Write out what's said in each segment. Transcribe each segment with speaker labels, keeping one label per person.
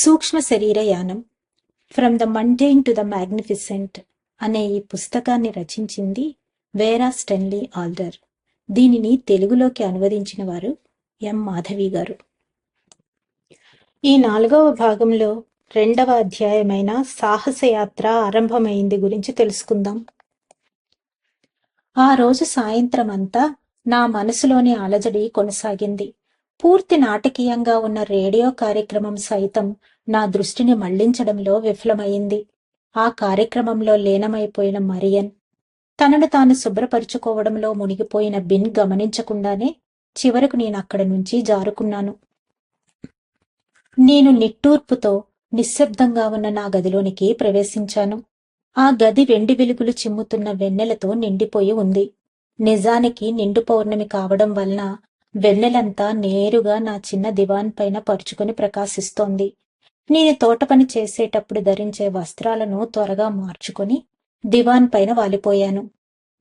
Speaker 1: సూక్ష్మ శరీరయానం from the mountain to the magnificent అనే ఈ పుస్తకాన్ని రచించింది వేరా స్టెన్లీ ఆల్డర్. దీనిని తెలుగులోకి అనువదించిన వారు ఎం. మాధవి గారు. ఈ నాలుగవ భాగంలో రెండవ అధ్యాయమైన సాహసయాత్ర ఆరంభమైంది గురించి తెలుసుకుందాం. ఆ రోజు సాయంత్రం అంతా నా మనసులోని అలజడి కొనసాగింది. పూర్తి నాటకీయంగా ఉన్న రేడియో కార్యక్రమం సైతం నా దృష్టిని మళ్ళించడంలో విఫలమైంది. ఆ కార్యక్రమంలో లీనమైపోయిన మరియన్ తనను తాను శుభ్రపరుచుకోవడంలో మునిగిపోయిన బిన్ గమనించకుండానే చివరకు నేను అక్కడి నుంచి జారుకున్నాను. నేను నిట్టూర్పుతో నిశ్శబ్దంగా ఉన్న నా గదిలోనికి ప్రవేశించాను. ఆ గది వెండి వెలుగులు చిమ్ముతున్న వెన్నెలతో నిండిపోయి ఉంది. నిజానికి నిండు పౌర్ణమి కావడం వలన వెన్నెలంతా నేరుగా నా చిన్న దివాన్ పైన పరుచుకొని ప్రకాశిస్తోంది. నేను తోట పని చేసేటప్పుడు ధరించే వస్త్రాలను త్వరగా మార్చుకొని దివాన్ పైన వాలిపోయాను.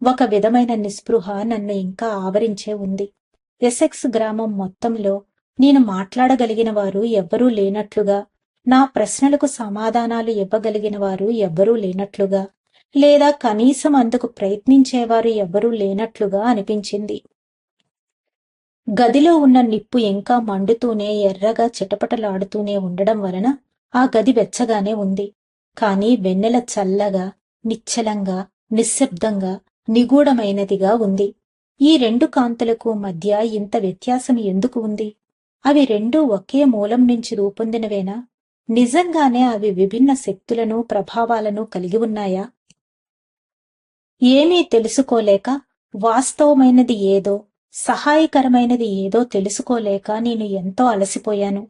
Speaker 1: ఒక విధమైన నిస్పృహ నన్ను ఇంకా ఆవరించే ఉంది. ఎసెక్స్ గ్రామం మొత్తంలో నేను మాట్లాడగలిగిన వారు ఎవ్వరూ లేనట్లుగా నా ప్రశ్నలకు సమాధానాలు ఇవ్వగలిగిన వారు ఎవ్వరూ లేనట్లుగా లేదా కనీసం అందుకు ప్రయత్నించేవారు ఎవ్వరూ లేనట్లుగా అనిపించింది. గదిలో ఉన్న నిప్పు ఇంకా మండుతూనే ఎర్రగా చిటపటలాడుతూనే ఉండడం వలన ఆ గది వెచ్చగానే ఉంది. కాని వెన్నెల చల్లగా నిశ్చలంగా నిశ్శబ్దంగా నిగూఢమైనదిగా ఉంది. ఈ రెండు కాంతులకు మధ్య ఇంత వ్యత్యాసం ఎందుకు ఉంది? అవి రెండూ ఒకే మూలం నుంచి రూపొందినవేనా? నిజంగానే అవి విభిన్న శక్తులను ప్రభావాలను కలిగి ఉన్నాయా? ఏమీ తెలుసుకోలేక వాస్తవమైనది ఏదో సహాయకరమైనది ఏదో తెలుసుకోలేక నేను ఎంతో అలసిపోయాను.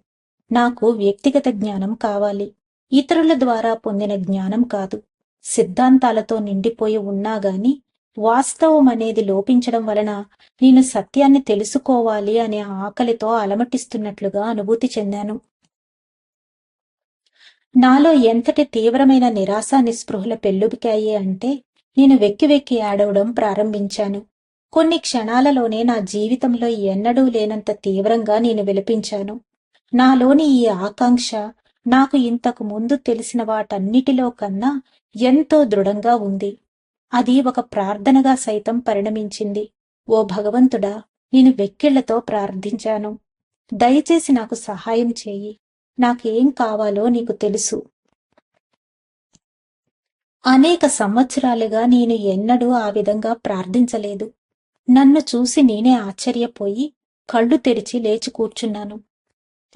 Speaker 1: నాకు వ్యక్తిగత జ్ఞానం కావాలి. ఇతరుల ద్వారా పొందిన జ్ఞానం కాదు. సిద్ధాంతాలతో నిండిపోయి ఉన్నాగాని వాస్తవం అనేది లోపించడం వలన నేను సత్యాన్ని తెలుసుకోవాలి అనే ఆకలితో అలమటిస్తున్నట్లుగా అనుభూతి చెందాను. నాలో ఎంతటి తీవ్రమైన నిరాశ నిస్పృహల పెళ్ళుబికాయి అంటే నేను వెక్కి వెక్కి ఆడవడం ప్రారంభించాను. కొన్ని క్షణాలలోనే నా జీవితంలో ఎన్నడూ లేనంత తీవ్రంగా నేను విలపించాను. నాలోని ఈ ఆకాంక్ష నాకు ఇంతకు ముందు తెలిసిన వాటన్నిటిలో కన్నా ఎంతో దృఢంగా ఉంది. అది ఒక ప్రార్థనగా సైతం పరిణమించింది. ఓ భగవంతుడా నేను వెక్కిళ్ళతో ప్రార్థించాను. దయచేసి నాకు సహాయం చేయి. నాకేం కావాలో నీకు తెలుసు. అనేక సంవత్సరాలుగా నేను ఎన్నడూ ఆ విధంగా ప్రార్థించలేదు. నన్ను చూసి నేనే ఆశ్చర్యపోయి కళ్ళు తెరిచి లేచి కూర్చున్నాను.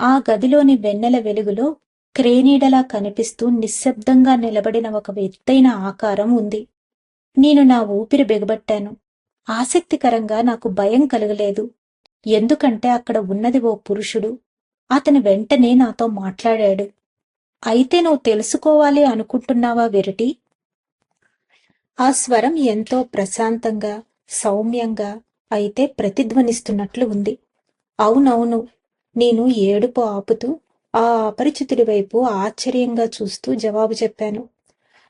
Speaker 1: ఆ గదిలోని వెన్నెల వెలుగులో క్రేనీడలా కనిపిస్తూ నిశ్శబ్దంగా నిలబడిన ఒక ఎత్తైన ఆకారం ఉంది. నేను నా ఊపిరి బిగబట్టాను. ఆసక్తికరంగా నాకు భయం కలగలేదు. ఎందుకంటే అక్కడ ఉన్నది ఓ పురుషుడు. అతని వెంటనే నాతో మాట్లాడాడు. అయితే నువ్వు తెలుసుకోవాలి అనుకుంటున్నావా వెరటి? ఆ స్వరం ఎంతో ప్రశాంతంగా సౌమ్యంగా అయితే ప్రతిధ్వనిస్తున్నట్లు ఉంది. అవునవును నేను ఏడుపు ఆపుతూ ఆ అపరిచితుడి వైపు ఆశ్చర్యంగా చూస్తూ జవాబు చెప్పాను.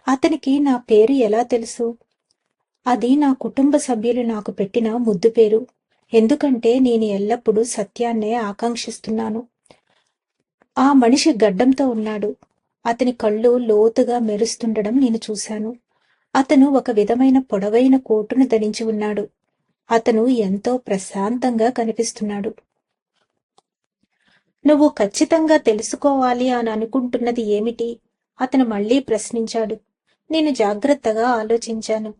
Speaker 1: అతనికి నా పేరు ఎలా తెలుసు? అది నా కుటుంబ సభ్యులు నాకు పెట్టిన ముద్దు పేరు. ఎందుకంటే నేను ఎల్లప్పుడూ సత్యాన్నే ఆకాంక్షిస్తున్నాను. ఆ మనిషి గడ్డంతో ఉన్నాడు. అతని కళ్ళు లోతుగా మెరుస్తుండడం నేను చూశాను. అతను ఒక విధమైన పొడవైన కోటును ధరించి ఉన్నాడు. అతను ఎంతో ప్రశాంతంగా కనిపిస్తున్నాడు. నువ్వు ఖచ్చితంగా తెలుసుకోవాలి అని అనుకుంటున్నది ఏమిటి? అతను మళ్ళీ ప్రశ్నించాడు. నేను జాగ్రత్తగా ఆలోచించాను.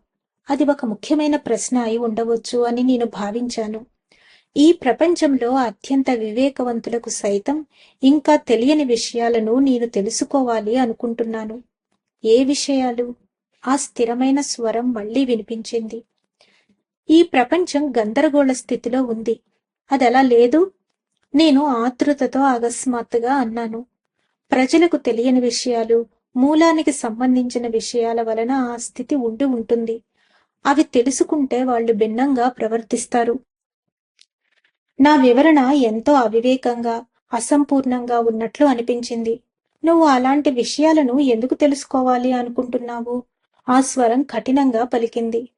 Speaker 1: అది ఒక ముఖ్యమైన ప్రశ్న అయి ఉండవచ్చు అని నేను భావించాను. ఈ ప్రపంచంలో అత్యంత వివేకవంతులకు సైతం ఇంకా తెలియని విషయాలను నేను తెలుసుకోవాలి అనుకుంటున్నాను. ఏ విషయాలు? ఆ స్థిరమైన స్వరం మళ్ళీ వినిపించింది. ఈ ప్రపంచం గందరగోళ స్థితిలో ఉంది. అదలా లేదు. నేను ఆతృతతో అకస్మాత్తుగా అన్నాను. ప్రజలకు తెలియని విషయాలు మూలానికి సంబంధించిన విషయాల వలన ఆ స్థితి ఉండి ఉంటుంది. అవి తెలుసుకుంటే వాళ్ళు భిన్నంగా ప్రవర్తిస్తారు. నా వివరణ ఎంతో అవివేకంగా అసంపూర్ణంగా ఉన్నట్లు అనిపించింది. నువ్వు అలాంటి విషయాలను ఎందుకు తెలుసుకోవాలి అనుకుంటున్నావు? ఆ స్వరం కఠినంగా పలికింది.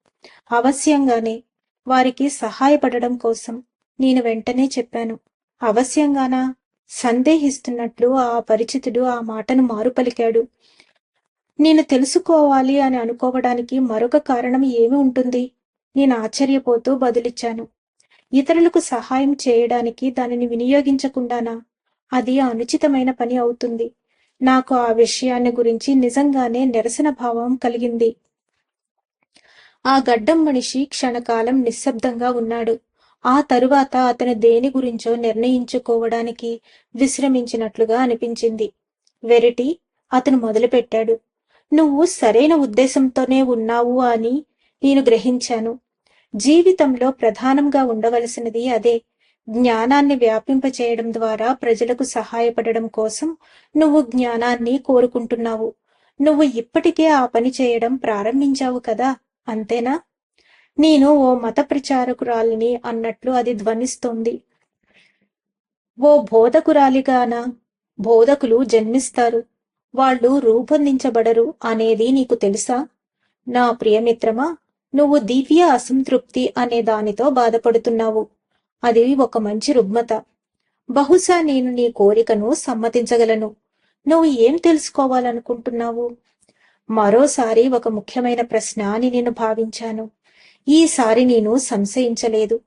Speaker 1: అవశ్యంగానే వారికి సహాయపడడం కోసం నేను వెంటనే చెప్పాను. అవశ్యంగానా? సందేహిస్తున్నట్లు ఆ పరిచితుడు ఆ మాటను మారుపలికాడు. నేను తెలుసుకోవాలి అని అనుకోవడానికి మరొక కారణం ఏమి ఉంటుంది? నేను ఆశ్చర్యపోతూ బదులిచ్చాను. ఇతరులకు సహాయం చేయడానికి దానిని వినియోగించకుండానా? అది అనుచితమైన పని అవుతుంది. నాకు ఆ విషయాన్ని గురించి నిజంగానే నిరసన భావం కలిగింది. ఆ గడ్డం మనిషి క్షణకాలం నిశ్శబ్దంగా ఉన్నాడు. ఆ తరువాత అతను దేని గురించో నిర్ణయించుకోవడానికి విశ్రమించినట్లుగా అనిపించింది. వెరిటి అతను మొదలుపెట్టాడు. నువ్వు సరైన ఉద్దేశంతోనే ఉన్నావు అని నేను గ్రహించాను. జీవితంలో ప్రధానంగా ఉండవలసినది అదే. జ్ఞానాన్ని వ్యాపింపచేయడం ద్వారా ప్రజలకు సహాయపడడం కోసం నువ్వు జ్ఞానాన్ని కోరుకుంటున్నావు. నువ్వు ఇప్పటికే ఆ పని చేయడం ప్రారంభించావు కదా అంతేనా? నేను ఓ మత ప్రచారకురాలిని అన్నట్లు అది ధ్వనిస్తోంది. ఓ బోధకురాలిగానా? బోధకులు జన్మిస్తారు. వాళ్ళు రూపొందించబడరు అనేది నీకు తెలుసా? నా ప్రియమిత్రమా నువ్వు దివ్య అసంతృప్తి అనే దానితో బాధపడుతున్నావు. అది ఒక మంచి రుగ్మత. బహుశా నేను నీ కోరికను సమ్మతించగలను. నువ్వు ఏం తెలుసుకోవాలనుకుంటున్నావు? మరోసారి ఒక ముఖ్యమైన ప్రశ్న అని నేను భావించాను. ఈసారి నేను సంశయించలేదు.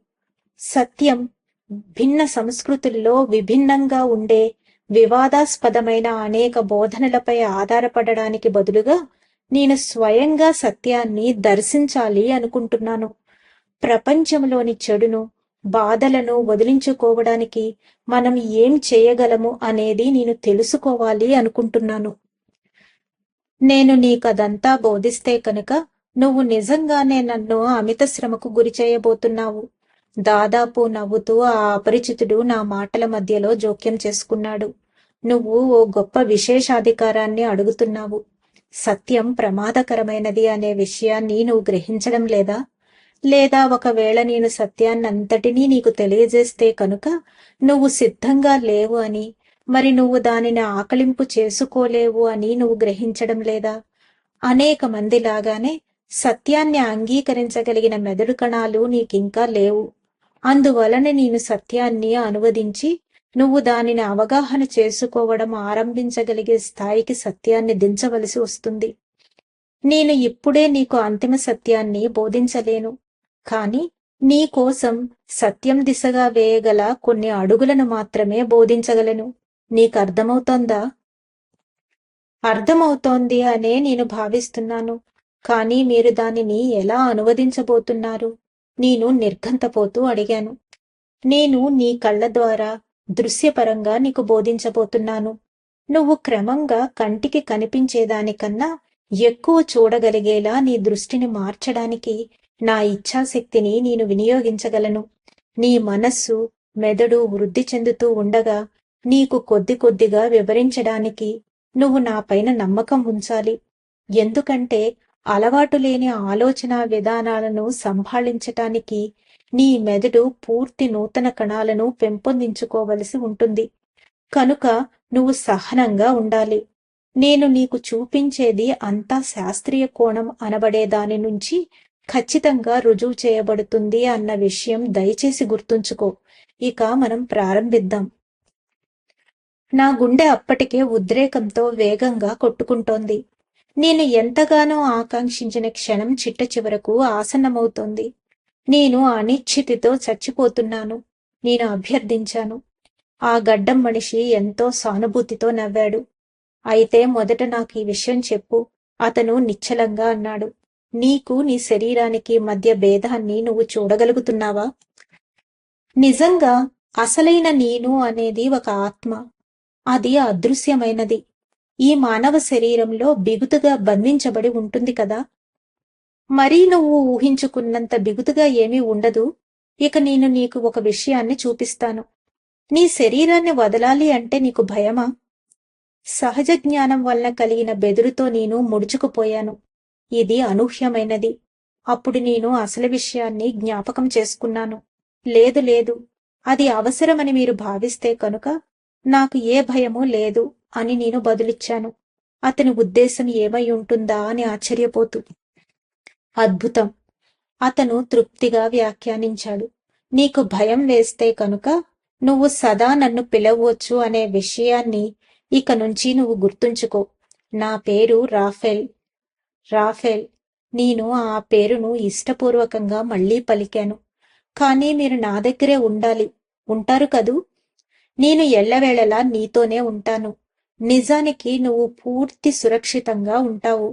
Speaker 1: సత్యం భిన్న సంస్కృతుల్లో విభిన్నంగా ఉండే వివాదాస్పదమైన అనేక బోధనలపై ఆధారపడడానికి బదులుగా నేను స్వయంగా సత్యాన్ని దర్శించాలి అనుకుంటున్నాను. ప్రపంచంలోని చెడును బాధలను వదిలించుకోవడానికి మనం ఏం చేయగలము అనేది నేను తెలుసుకోవాలి అనుకుంటున్నాను. నేను నీకదంతా బోధిస్తే కనుక నువ్వు నిజంగానే నన్ను అమిత శ్రమకు గురి చేయబోతున్నావు. దాదాపు నవ్వుతూ ఆ అపరిచితుడు నా మాటల మధ్యలో జోక్యం చేసుకున్నాడు. నువ్వు ఓ గొప్ప విశేషాధికారాన్ని అడుగుతున్నావు. సత్యం ప్రమాదకరమైనది అనే విషయాన్ని నువ్వు గ్రహించడం లేదా? లేదా ఒకవేళ నేను సత్యాన్నంతటినీ నీకు తెలియజేస్తే కనుక నువ్వు సిద్ధంగా లేవు అని. మరి నువ్వు దానిని ఆకలింపు చేసుకోలేవు అని నువ్వు గ్రహించడం లేదా? అనేక మంది లాగానే సత్యాన్ని అంగీకరించగలిగిన మెదడు కణాలు నీకింకా లేవు. అందువలన నేను సత్యాన్ని అనువదించి నువ్వు దానిని అవగాహన చేసుకోవడం ఆరంభించగలిగే స్థాయికి సత్యాన్ని దించవలసి వస్తుంది. నేను ఇప్పుడే నీకు అంతిమ సత్యాన్ని బోధించలేను. కాని నీ కోసం సత్యం దిశగా వేయగల కొన్ని అడుగులను మాత్రమే బోధించగలను. నీకు అర్థమవుతోందా? అర్థమవుతోంది అనే నేను భావిస్తున్నాను. కానీ మీరు దానిని ఎలా అనువదించబోతున్నారు? నేను నిర్ఘంతపోతూ అడిగాను. నేను నీ కళ్ళ ద్వారా దృశ్యపరంగా నీకు బోధించబోతున్నాను. నువ్వు క్రమంగా కంటికి కనిపించేదానికన్నా ఎక్కువ చూడగలిగేలా నీ దృష్టిని మార్చడానికి నా ఇచ్ఛాశక్తిని నేను వినియోగించగలను. నీ మనస్సు మెదడు వృద్ధి చెందుతూ ఉండగా నీకు కొద్ది కొద్దిగా వివరించడానికి నువ్వు నాపైన నమ్మకం ఉంచాలి. ఎందుకంటే అలవాటు లేని ఆలోచన విధానాలను సంభాళించటానికి నీ మెదడు పూర్తి నూతన కణాలను పెంపొందించుకోవలసి ఉంటుంది. కనుక నువ్వు సహనంగా ఉండాలి. నేను నీకు చూపించేది అంతా శాస్త్రీయ కోణం అనబడే దాని నుంచి ఖచ్చితంగా రుజువు చేయబడుతుంది అన్న విషయం దయచేసి గుర్తుంచుకో. ఇక మనం ప్రారంభిద్దాం. నా గుండె అప్పటికే ఉద్రేకంతో వేగంగా కొట్టుకుంటోంది. నేను ఎంతగానో ఆకాంక్షించిన క్షణం చిట్ట చివరకు ఆసన్నమవుతోంది. నేను అనిశ్చితితో చచ్చిపోతున్నాను. నేను అభ్యర్థించాను. ఆ గడ్డం మనిషి ఎంతో సానుభూతితో నవ్వాడు. అయితే మొదట నాకు ఈ విషయం చెప్పు. అతను నిశ్చలంగా అన్నాడు. నీకు నీ శరీరానికి మధ్య భేదాన్ని నువ్వు చూడగలుగుతున్నావా? నిజంగా అసలైన నేను అనేది ఒక ఆత్మ. అది అదృశ్యమైనది. ఈ మానవ శరీరంలో బిగుతుగా బంధించబడి ఉంటుంది కదా? మరీ నువ్వు ఊహించుకున్నంత బిగుతుగా ఏమీ ఉండదు. ఇక నేను నీకు ఒక విషయాన్ని చూపిస్తాను. నీ శరీరాన్ని వదలాలి అంటే నీకు భయమా? సహజ జ్ఞానం వలన కలిగిన బెదురుతో నేను ముడుచుకుపోయాను. ఇది అనూహ్యమైనది. అప్పుడు నేను అసలు విషయాన్ని జ్ఞాపకం చేసుకున్నాను. లేదు లేదు. అది అవసరమని మీరు భావిస్తే కనుక నాకు ఏ భయమూ లేదు అని నేను బదులిచ్చాను. అతని ఉద్దేశం ఏమై ఉంటుందా అని ఆశ్చర్యపోతూ. అద్భుతం. అతను తృప్తిగా వ్యాఖ్యానించాడు. నీకు భయం వేస్తే కనుక నువ్వు సదా నన్ను పిలవచ్చు అనే విషయాన్ని ఇక నుంచి నువ్వు గుర్తుంచుకో. నా పేరు రాఫెల్. రాఫెల్ నేను ఆ పేరును ఇష్టపూర్వకంగా మళ్ళీ పలికాను. కానీ మీరు నా దగ్గరే ఉండాలి. ఉంటారు కదూ? నేను ఎల్లవేళలా నీతోనే ఉంటాను. నిజానికి నువ్వు పూర్తి సురక్షితంగా ఉంటావు.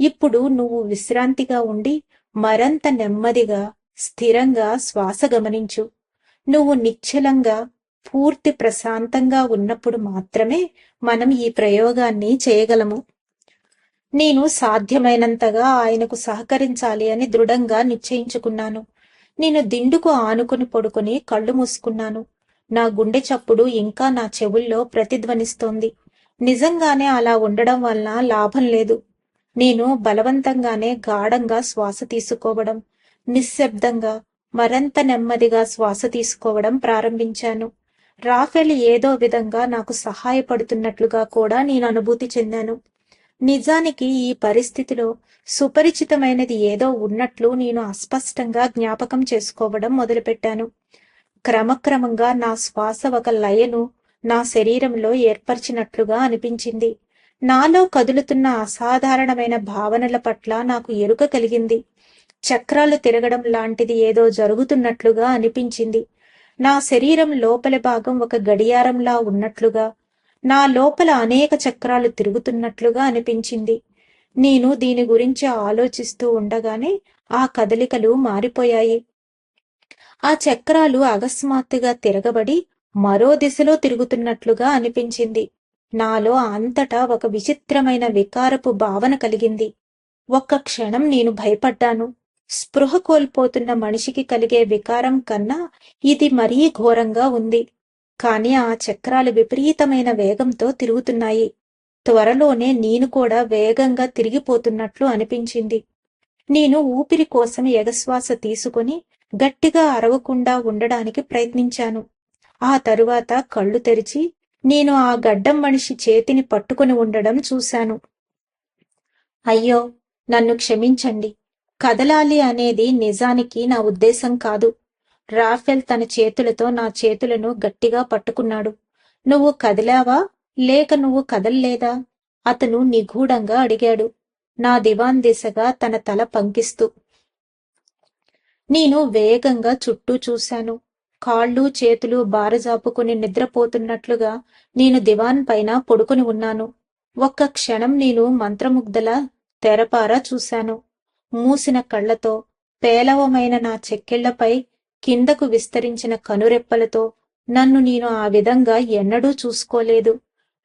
Speaker 1: ఇప్పుడు నువ్వు విశ్రాంతిగా ఉండి మరంత నెమ్మదిగా స్థిరంగా శ్వాస గమనించు. నువ్వు నిశ్చలంగా పూర్తి ప్రశాంతంగా ఉన్నప్పుడు మాత్రమే మనం ఈ ప్రయోగాన్ని చేయగలము. నేను సాధ్యమైనంతగా ఆయనకు సహకరించాలి అని దృఢంగా నిశ్చయించుకున్నాను. నేను దిండుకు ఆనుకుని పడుకుని కళ్ళు మూసుకున్నాను. నా గుండె చప్పుడు ఇంకా నా చెవుల్లో ప్రతిధ్వనిస్తోంది. నిజంగానే అలా ఉండడం వలన లాభం లేదు. నేను బలవంతంగానే గాఢంగా శ్వాస తీసుకోవడం నిశ్శబ్దంగా మరింత నెమ్మదిగా శ్వాస తీసుకోవడం ప్రారంభించాను. రాఫెల్ ఏదో విధంగా నాకు సహాయపడుతున్నట్లుగా కూడా నేను అనుభూతి చెందాను. నిజానికి ఈ పరిస్థితిలో సుపరిచితమైనది ఏదో ఉన్నట్లు నేను అస్పష్టంగా జ్ఞాపకం చేసుకోవడం మొదలుపెట్టాను. క్రమక్రమంగా నా శ్వాస ఒక లయను నా శరీరంలో ఏర్పరిచినట్లుగా అనిపించింది. నాలో కదులుతున్న అసాధారణమైన భావనల పట్ల నాకు ఎరుక కలిగింది. చక్రాలు తిరగడం లాంటిది ఏదో జరుగుతున్నట్లుగా అనిపించింది. నా శరీరం లోపలి భాగం ఒక గడియారంలా ఉన్నట్లుగా నా లోపల అనేక చక్రాలు తిరుగుతున్నట్లుగా అనిపించింది. నేను దీని గురించి ఆలోచిస్తూ ఉండగానే ఆ కదలికలు మారిపోయాయి. ఆ చక్రాలు అకస్మాత్తుగా తిరగబడి మరో దిశలో తిరుగుతున్నట్లుగా అనిపించింది. నాలో అంతటా ఒక విచిత్రమైన వికారపు భావన కలిగింది. ఒక్క క్షణం నేను భయపడ్డాను. స్పృహ కోల్పోతున్న మనిషికి కలిగే వికారం కన్నా ఇది మరీ ఘోరంగా ఉంది. కాని ఆ చక్రాలు విపరీతమైన వేగంతో తిరుగుతున్నాయి. త్వరలోనే నేను కూడా వేగంగా తిరిగిపోతున్నట్లు అనిపించింది. నేను ఊపిరి కోసం ఎగశ్వాస తీసుకుని గట్టిగా అరవకుండా ఉండడానికి ప్రయత్నించాను. ఆ తరువాత కళ్ళు తెరిచి నేను ఆ గడ్డం మనిషి చేతిని పట్టుకుని ఉండడం చూశాను. అయ్యో నన్ను క్షమించండి. కదలాలి అనేది నిజానికి నా ఉద్దేశం కాదు. రాఫెల్ తన చేతులతో నా చేతులను గట్టిగా పట్టుకున్నాడు. నువ్వు కదిలావా? లేక నువ్వు కదల్లేదా? అతను నిగూఢంగా అడిగాడు. నా దివాన్ దిశగా తన తల పంకిస్తూ నేను వేగంగా చుట్టూ చూశాను. కాళ్ళు చేతులు బారజాపుకుని నిద్రపోతున్నట్లుగా నేను దివాన్ పైన పొడుకుని ఉన్నాను. ఒక్క క్షణం నేను మంత్రముగ్ధల తెరపారా చూశాను. మూసిన కళ్ళతో పేలవమైన నా చెక్కిళ్ళపై కిందకు విస్తరించిన కనురెప్పలతో నన్ను నేను ఆ విధంగా ఎన్నడూ చూసుకోలేదు.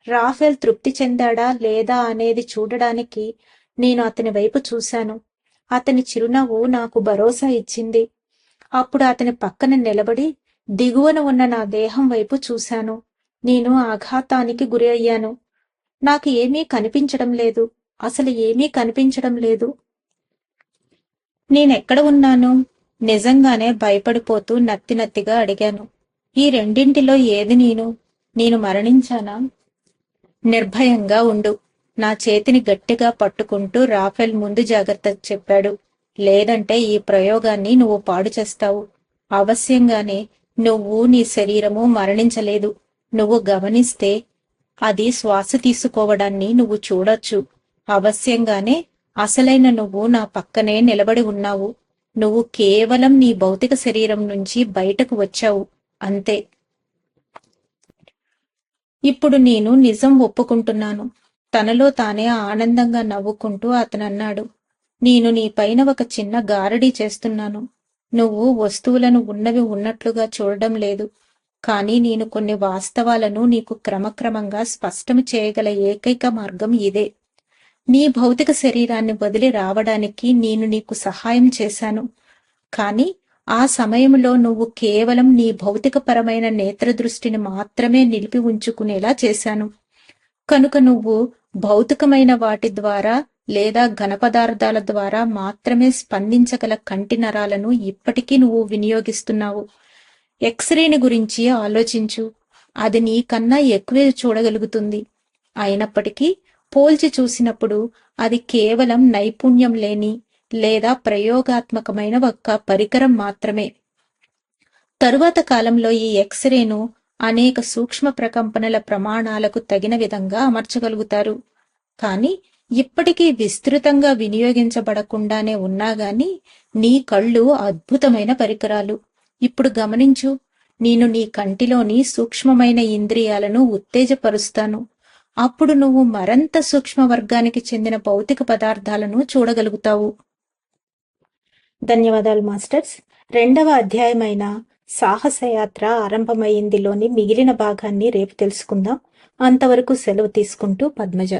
Speaker 1: రాఫెల్ తృప్తి చెందాడా లేదా అనేది చూడడానికి నేను అతని వైపు చూశాను. అతని చిరునవ్వు నాకు భరోసా ఇచ్చింది. అప్పుడు అతని పక్కన నిలబడి దిగువన ఉన్న నా దేహం వైపు చూశాను. నేను ఆఘాతానికి గురి అయ్యాను. నాకు ఏమీ కనిపించడం లేదు. అసలు ఏమీ కనిపించడం లేదు. నేనెక్కడ ఉన్నాను? నిజంగానే భయపడిపోతూ నత్తి నత్తిగా అడిగాను. ఈ రెండింటిలో ఏది నేను? నేను మరణించానా? నిర్భయంగా ఉండు. నా చేతిని గట్టిగా పట్టుకుంటూ రాఫెల్ ముందు జాగ్రత్త చెప్పాడు. లేదంటే ఈ ప్రయోగాన్ని నువ్వు పాడు చేస్తావు. అవశ్యంగానే నువ్వు నీ శరీరము మరణించలేదు. నువ్వు గమనిస్తే అది శ్వాస తీసుకోవడాన్ని నువ్వు చూడొచ్చు. అవశ్యంగానే అసలైన నువ్వు నా పక్కనే నిలబడి ఉన్నావు. నువ్వు కేవలం నీ భౌతిక శరీరం నుంచి బయటకు వచ్చావు అంతే. ఇప్పుడు నేను నిజం ఒప్పుకుంటున్నాను. తనలో తానే ఆనందంగా నవ్వుకుంటూ అతను అన్నాడు నేను నీ పైన ఒక చిన్న గారడీ చేస్తున్నాను. నువ్వు వస్తువులను ఉన్నవి ఉన్నట్లుగా చూడడం లేదు. కానీ నేను కొన్ని వాస్తవాలను నీకు క్రమక్రమంగా స్పష్టం చేయగల ఏకైక మార్గం ఇదే. నీ భౌతిక శరీరాన్ని వదిలి రావడానికి నేను నీకు సహాయం చేశాను. కానీ ఆ సమయంలో నువ్వు కేవలం నీ భౌతికపరమైన నేత్ర దృష్టిని మాత్రమే నిలిపి ఉంచుకునేలా చేశాను. కనుక నువ్వు భౌతికమైన వాటి ద్వారా లేదా ఘన పదార్థాల ద్వారా మాత్రమే స్పందించగల కంటి నరాలను ఇప్పటికీ నువ్వు వినియోగిస్తున్నావు. ఎక్స్రేని గురించి ఆలోచించు. అది నీకన్నా ఎక్కువే చూడగలుగుతుంది. అయినప్పటికీ పోల్చి చూసినప్పుడు అది కేవలం నైపుణ్యం లేని లేదా ప్రయోగాత్మకమైన ఒక్క పరికరం మాత్రమే. తరువాత కాలంలో ఈ ఎక్స్రేను అనేక సూక్ష్మ ప్రకంపనల ప్రమాణాలకు తగిన విధంగా అమర్చగలుగుతారు. కానీ ఇప్పటికీ విస్తృతంగా వినియోగించబడకుండానే ఉన్నా గాని నీ కళ్ళు అద్భుతమైన పరికరాలు. ఇప్పుడు గమనించు నేను నీ కంటిలోని సూక్ష్మమైన ఇంద్రియాలను ఉత్తేజపరుస్తాను. అప్పుడు నువ్వు మరంత సూక్ష్మ వర్గానికి చెందిన భౌతిక పదార్థాలను చూడగలుగుతావు. ధన్యవాదాలు మాస్టర్స్. రెండవ అధ్యాయమైన సాహసయాత్ర ఆరంభమైందిలోని మిగిలిన భాగాన్ని రేపు తెలుసుకుందాం. అంతవరకు సెలవు తీసుకుంటూ పద్మజ.